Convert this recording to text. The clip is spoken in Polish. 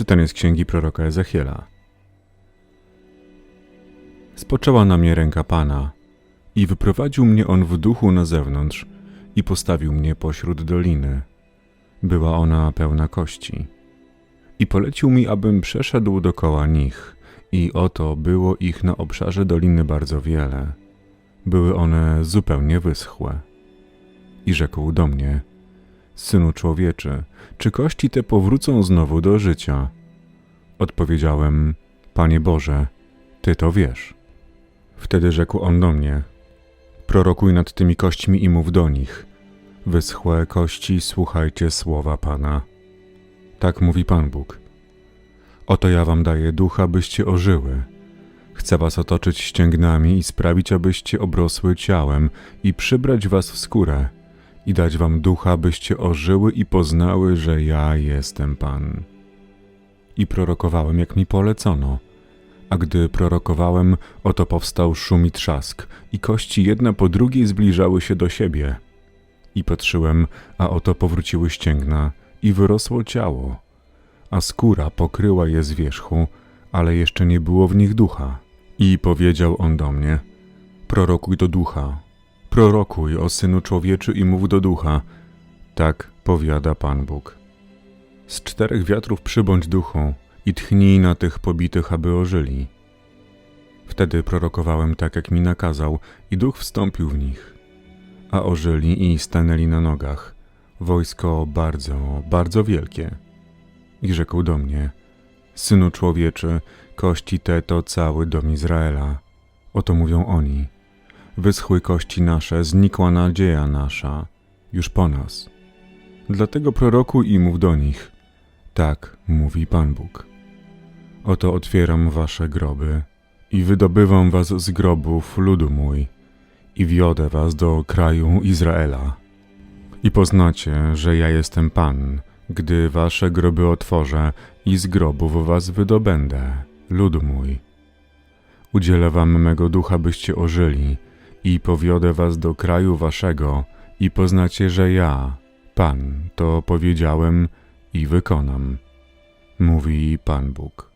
Czytanie z księgi proroka Ezechiela. Spoczęła na mnie ręka Pana i wyprowadził mnie on w duchu na zewnątrz i postawił mnie pośród doliny. Była ona pełna kości. I polecił mi, abym przeszedł dokoła nich, i oto było ich na obszarze doliny bardzo wiele. Były one zupełnie wyschłe. I rzekł do mnie: Synu człowieczy, czy kości te powrócą znowu do życia? Odpowiedziałem: Panie Boże, Ty to wiesz. Wtedy rzekł on do mnie: Prorokuj nad tymi kośćmi i mów do nich: Wyschłe kości, słuchajcie słowa Pana. Tak mówi Pan Bóg. Oto ja wam daję ducha, byście ożyły. Chcę was otoczyć ścięgnami i sprawić, abyście obrosły ciałem i przybrać was w skórę i dać wam ducha, byście ożyły i poznały, że ja jestem Pan. I prorokowałem, jak mi polecono. A gdy prorokowałem, oto powstał szum i trzask, i kości jedna po drugiej zbliżały się do siebie. I patrzyłem, a oto powróciły ścięgna, i wyrosło ciało, a skóra pokryła je z wierzchu, ale jeszcze nie było w nich ducha. I powiedział on do mnie: Prorokuj do ducha, prorokuj o synu człowieczy i mów do ducha. Tak powiada Pan Bóg. Z czterech wiatrów przybądź duchu i tchnij na tych pobitych, aby ożyli. Wtedy prorokowałem tak, jak mi nakazał, i duch wstąpił w nich. A ożyli i stanęli na nogach. Wojsko bardzo, bardzo wielkie. I rzekł do mnie: Synu człowieczy, kości te to cały dom Izraela. Oto mówią oni: Wyschły kości nasze, znikła nadzieja nasza, już po nas. Dlatego prorokuj i mów do nich: Tak mówi Pan Bóg. Oto otwieram wasze groby i wydobywam was z grobów, ludu mój, i wiodę was do kraju Izraela. I poznacie, że ja jestem Pan, gdy wasze groby otworzę i z grobów was wydobędę, lud mój. Udzielę wam mego ducha, byście ożyli, i powiodę was do kraju waszego, i poznacie, że ja, Pan, to powiedziałem i wykonam, mówi Pan Bóg.